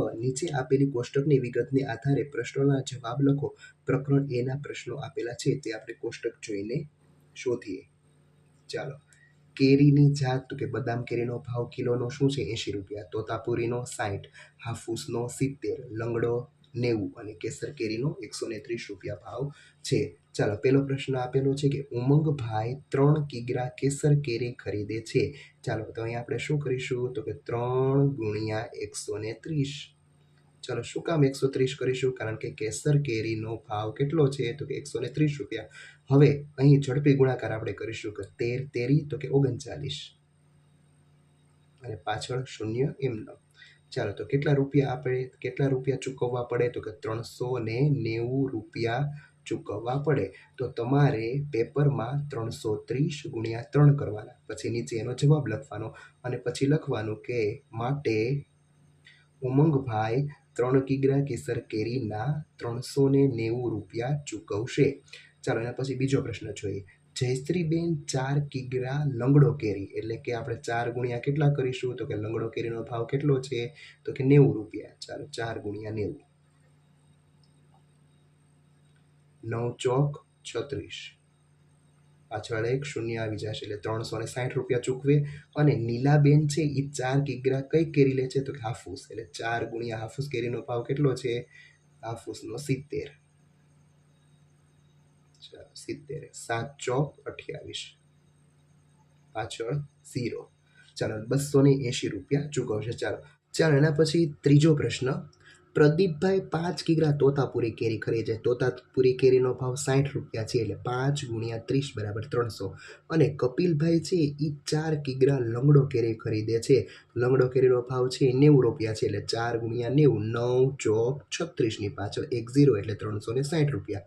નીચે આપેલી કોષ્ટકની વિગતને આધારે પ્રશ્નોના જવાબ લખો. પ્રકરણ એના પ્રશ્નો આપેલા છે, તે આપણે કોષ્ટક જોઈને શોધીએ. ચાલો. કેરીની જાત, તો કે બદામ કેરીનો ભાવ કિલોનો શું છે? એંશી રૂપિયા. તોતાપુરીનો સાઠ હાફૂસનો સિત્તેર. લંગડો નેવું અને કેસર કેરીનો એકસો ને ત્રીસ રૂપિયા ભાવ છે. ચાલો પહેલો પ્રશ્ન આપેલો છે કે ઉમંગભાઈ ત્રણ કિગ્રા કેસર કેરી ખરીદે છે. ચાલો, તો અહીંયા આપણે શું કરીશું? તો કે ત્રણ ગુણ્યા એકસો ને ત્રીસ. ચાલો, શું કામ એકસો ત્રીસ કરીશું? કારણ કે કેસર કેરીનો ભાવ કેટલો છે? તો કે એકસો ને ત્રીસ રૂપિયા. હવે અહીં ઝડપી ગુણાકાર આપણે કરીશું કે તેર તેરી, તો કે ઓગણચાલીસ. અને પાછળ શૂન્ય એમનો. ચાલો તો કેટલા રૂપિયા આપણે, કેટલા રૂપિયા ચૂકવવા પડે? તો કે ત્રણસો ને નેવું રૂપિયા ચૂકવવા પડે. તો તમારે પેપરમાં ત્રણસો ત્રીસ ગુણ્યા ત્રણ કરવાના. પછી નીચે એનો જવાબ લખવાનો અને પછી લખવાનું કે માટે ઉમંગભાઈ ત્રણ કિગ્રા કેસર કેરીના ત્રણસો ને નેવું રૂપિયા ચૂકવશે. ચાલો એના પછી બીજો પ્રશ્ન જોઈએ. જયશ્રીબેન ચાર કિગ્રા લંગડો કેરી. એટલે કે આપણે ચાર ગુણ્યા કેટલા કરીશું? તો કે લંગડો કેરીનો ભાવ કેટલો છે? તો કે નેવું રૂપિયા. ચાલો ચાર ગુણ્યા નેવું. નવ ચોક છત્રીસ. પાછળ એક શૂન્ય આવી જશે, એટલે ત્રણસો ને સાઠ રૂપિયા ચૂકવે. અને નીલાબેન છે એ ચાર કિગ્રા કઈ કેરી લે છે? તો કે હાફૂસ. એટલે ચાર ગુણ્યા હાફૂસ કેરીનો ભાવ કેટલો છે? હાફૂસનો સિત્તેર. સિત્તેર, સાત ચોક અઠ્યાવીસ. પાછળ ઝીરો. ચાલો બસો ને એંશી રૂપિયા ચૂકવશે. ચાલો ચાલો એના પછી ત્રીજો પ્રશ્ન. પ્રદીપભાઈ પાંચ કિગ્રા તોતાપુરી કેરી ખરીદે તોતાપુરી કેરીનો ભાવ સાઠ રૂપિયા છે એટલે પાંચ ગુણ્યા ત્રીસ બરાબર ત્રણસો. અને કપિલભાઈ છે એ ચાર કિગ્રા લંગડો કેરી ખરીદે છે. લંગડો કેરીનો ભાવ છે નેવું રૂપિયા છે એટલે ચાર ગુણ્યા નેવું, નવ ચોક છત્રીસની પાછળ એક ઝીરો એટલે ત્રણસો ને સાઠ રૂપિયા.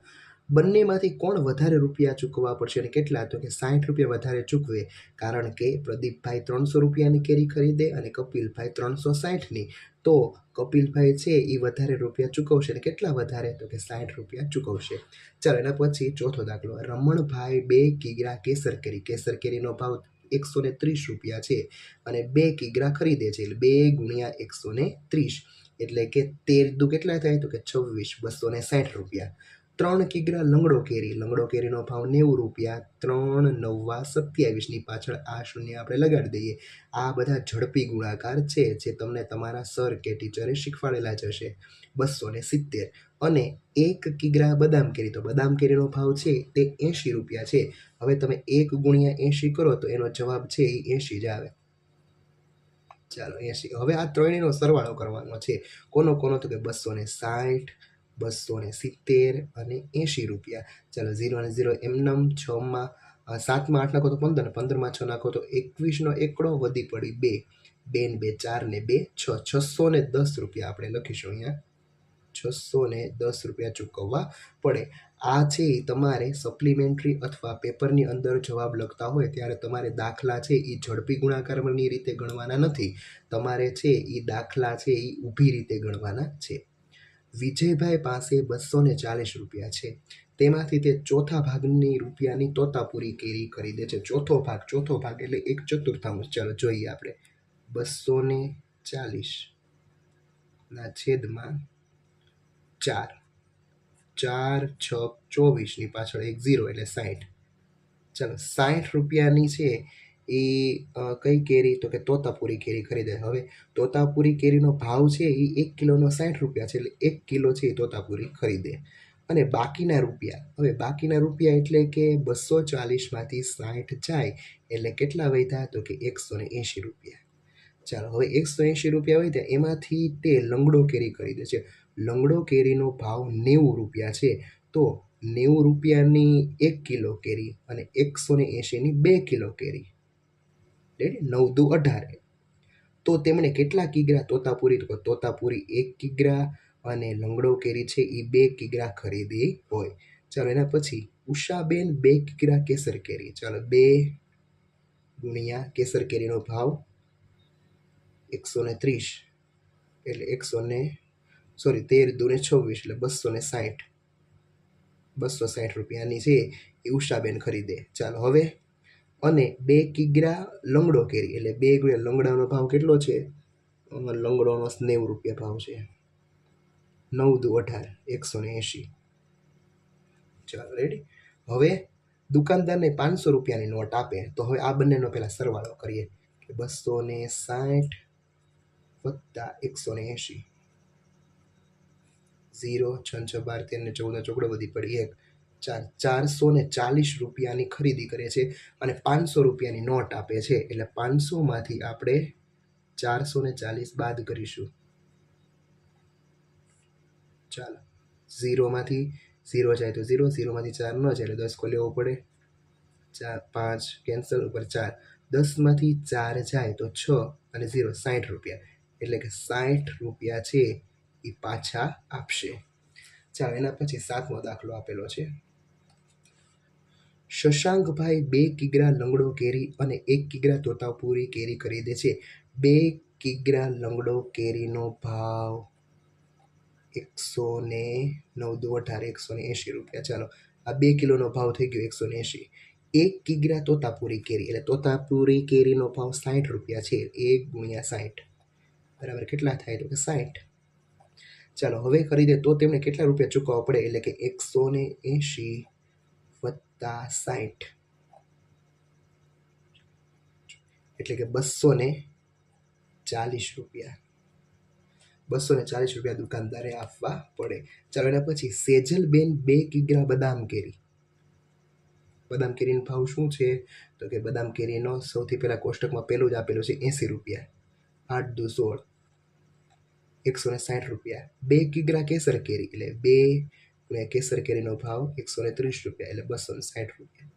બંનેમાંથી કોણ વધારે રૂપિયા ચૂકવવા પડશે અને કેટલા? તો કે સાઠ રૂપિયા વધારે ચૂકવે, કારણ કે પ્રદીપભાઈ ત્રણસો રૂપિયાની કેરી ખરીદે અને કપિલભાઈ ત્રણસો સાઠની તો કપિલભાઈ છે એ વધારે રૂપિયા ચૂકવશે અને કેટલા વધારે? તો કે સાઠ રૂપિયા ચૂકવશે. ચાલો એના પછી ચોથો દાખલો. રમણભાઈ બે કિગ્રા કેસર કેરી. કેસર કેરીનો ભાવ એકસો ને ત્રીસ રૂપિયા છે અને બે કિગ્રા ખરીદે છે. એટલે બે ગુણ્યા એકસો ને ત્રીસ. એટલે કે તેર દુ કેટલા થાય? તો કે છવ્વીસ. બસો ને સાઠ રૂપિયા. ત્રણ કિગ્રા લંગડો કેરી. લંગડો કેરીનો ભાવ નેવું રૂપિયા. ત્રણ નવ્વા સત્યાવીસની પાછળ આ શૂન્ય આપણે લગાડી દઈએ. આ બધા ઝડપી ગુણાકાર છે જે તમને તમારા સર કે ટીચરે શીખવાડેલા જ હશે. બસો ને સિત્તેર. અને એક કિગ્રા બદામ કેરી. તો બદામ કેરીનો ભાવ છે તે એંશી રૂપિયા છે. હવે તમે એક ગુણ્યા એંશી કરો તો એનો જવાબ છે એ એંશી જ આવે. ચાલો, એંશી. હવે આ ત્રણેયનો સરવાળો કરવાનો છે. કોનો કોનો તો કે બસો ને સાઠ બસો ને સિત્તેર અને એંશી રૂપિયા. ચાલો ઝીરો અને ઝીરો એમનમ છમાં સાતમાં આઠ નાખો તો પંદર ને પંદરમાં છ નાખો તો એકવીસનો એકડો વધી પડી બે. બે ને બે ચાર ને બે છ. છસો ને દસ રૂપિયા આપણે લખીશું અહીંયા. છસો ને દસ રૂપિયા ચૂકવવા પડે. આ છે એ તમારે સપ્લિમેન્ટરી અથવા પેપરની અંદર જવાબ લખતા હોય ત્યારે તમારે દાખલા છે એ ઝડપી ગુણાકારની રીતે ગણવાના નથી. તમારે છે એ દાખલા છે એ ઊભી રીતે ગણવાના છે. વિજયભાઈ પાસે બસો ને ચાલીસ રૂપિયા છે. તેમાંથી તે ચોથા ભાગની રૂપિયાની તોતાપુરી કેરી કરી દે છે. ચોથો ભાગ ચોથો ભાગ એટલે એક ચતુર્થાંશ. ચાલો જોઈએ આપણે. બસો ને ચાલીસ. ના છેદમાં ચાર. ચાર, છ, ચોવીસની પાછળ એક ઝીરો એટલે સાઠ ચાલો સાઠ રૂપિયાની છે એ કઈ કેરી? તો કે તોતાપુરી કેરી ખરીદે. હવે તોતાપુરી કેરીનો ભાવ છે એ એક કિલોનો સાઠ રૂપિયા છે એટલે એક કિલો છે એ તોતાપુરી ખરીદે. અને બાકીના રૂપિયા, હવે બાકીના રૂપિયા એટલે કે બસો ચાલીસમાંથી સાઠ જાય એટલે કેટલા વધ્યા? તો કે એકસો ને એંશી રૂપિયા. ચાલો, હવે એકસો એંશી રૂપિયા વધ્યા, એમાંથી તે લંગડો કેરી ખરીદે છે. લંગડો કેરીનો ભાવ નેવું રૂપિયા છે. તો નેવું રૂપિયાની એક કિલો કેરી અને એકસો ને એંશીની બે કિલો કેરી. નવ દુ અઢાર. તો તેમણે કેટલા કિગ્રા તોતાપુરી? તો તોતાપુરી એક કિગ્રા અને લંગડો કેરી છે એ બે કિગ્રા ખરીદી હોય. ચાલો એના પછી ઉષાબેન બે કિગ્રા કેસર કેરી. ચાલો બે ગુણ્યા કેસર કેરીનો ભાવ એકસો ને ત્રીસ એટલે એકસો ને, સોરી, તેર દુને છવ્વીસ એટલે બસો ને સાઠ. બસો સાઠ રૂપિયાની છે એ ઉષાબેન ખરીદે. ચાલો હવે અને બે કિગ્રા લંગડો કેરી. એટલે બે ગુણ્યા લંગડાનો ભાવ કેટલો છે? લંગડોનો નેવું રૂપિયા ભાવ છે. નવ દુ અઢાર, એકસો ને એંશી. ચાલો રેડી હવે દુકાનદારને પાંચસો રૂપિયાની નોટ આપે. તો હવે આ બંનેનો પહેલાં સરવાળો કરીએ. કે બસો ને સાઠ વત્તા એકસો ને એંશી. ઝીરો, છ છ, બાર, તેર ને ચૌદ ચોકડો બધી પડી એક. ચાર ચારસો ને ચાલીસ રૂપિયાની ખરીદી કરે છે અને પાંચસો રૂપિયાની નોટ આપે છે. એટલે પાંચસોમાંથી આપણે ચારસો ને ચાલીસ બાદ કરીશું. ચાલો, ઝીરોમાંથી, ઝીરો જાય તો ઝીરો, ઝીરોમાંથી ચાર ન જાય એટલે દસ કો લેવો પડે. ચાર, પાંચ, કેન્સલ ઉપર ચાર. દસમાંથી ચાર જાય તો છ અને ઝીરો સાઠ રૂપિયા. એટલે કે સાઠ રૂપિયા છે એ પાછા આપશે. ચાલો, એના પછી સાતમો દાખલો આપેલો છે. શશાંકભાઈ બે કિગ્રા લંગડો કેરી અને એક કિગ્રા તોતાપુરી કેરી ખરીદે છે. બે કિગ્રા લંગડો કેરીનો ભાવ એકસો ને નવ દો અઢાર, એકસો ને એંશી રૂપિયા. ચાલો, આ બે કિલોનો ભાવ થઈ ગયો એકસો ને એંશી. એક કિગ્રા તોતાપુરી કેરી, એટલે તોતાપુરી કેરીનો ભાવ સાઠ રૂપિયા છે. એક ગુણ્યા સાઠ બરાબર, કેટલા થાય? તો કે સાઠ ચાલો, હવે ખરીદે તો તેમને કેટલા રૂપિયા ચૂકવવા પડે? એટલે કે એકસો ને એંશી. વત્તા સાઠ એટલે કે બસો ને ચાલીસ રૂપિયા. બસો ને ચાલીસ રૂપિયા દુકાનદારે આપવા પડે. ચાલો એના પછી સેજલબેન બે કિગ્રા બદામ કેરી. બદામ કેરીનો ભાવ શું છે? તો કે બદામ કેરીનો સૌથી પહેલાં કોષ્ટકમાં પહેલું જ આપેલું છે એંસી રૂપિયા. આઠ દુ સોળ. એકસો ને સાઠ રૂપિયા. બે કિગ્રા કેસર કેરી. એટલે બે ગુણ્યા કેસર કેરીનો ભાવ એકસો ને ત્રીસ રૂપિયા એટલે બસો ને સાઠ રૂપિયા.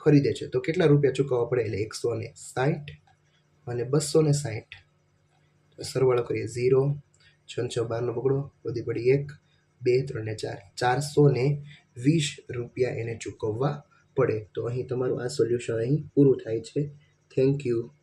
ખરીદે છે. તો કેટલા રૂપિયા ચૂકવવા પડે? એટલે એકસો ને સાઠ અને બસો ને સાઠ. સરવાળો કરીએ. ઝીરો, છ છ બારનો બગડો વધી પડી એક, બે, ત્રણ ને ચાર. ચારસો ને વીસ રૂપિયા એને ચૂકવવા પડે. તો અહીં તમારું આ સોલ્યુશન અહીં પૂરું થાય છે. Thank you.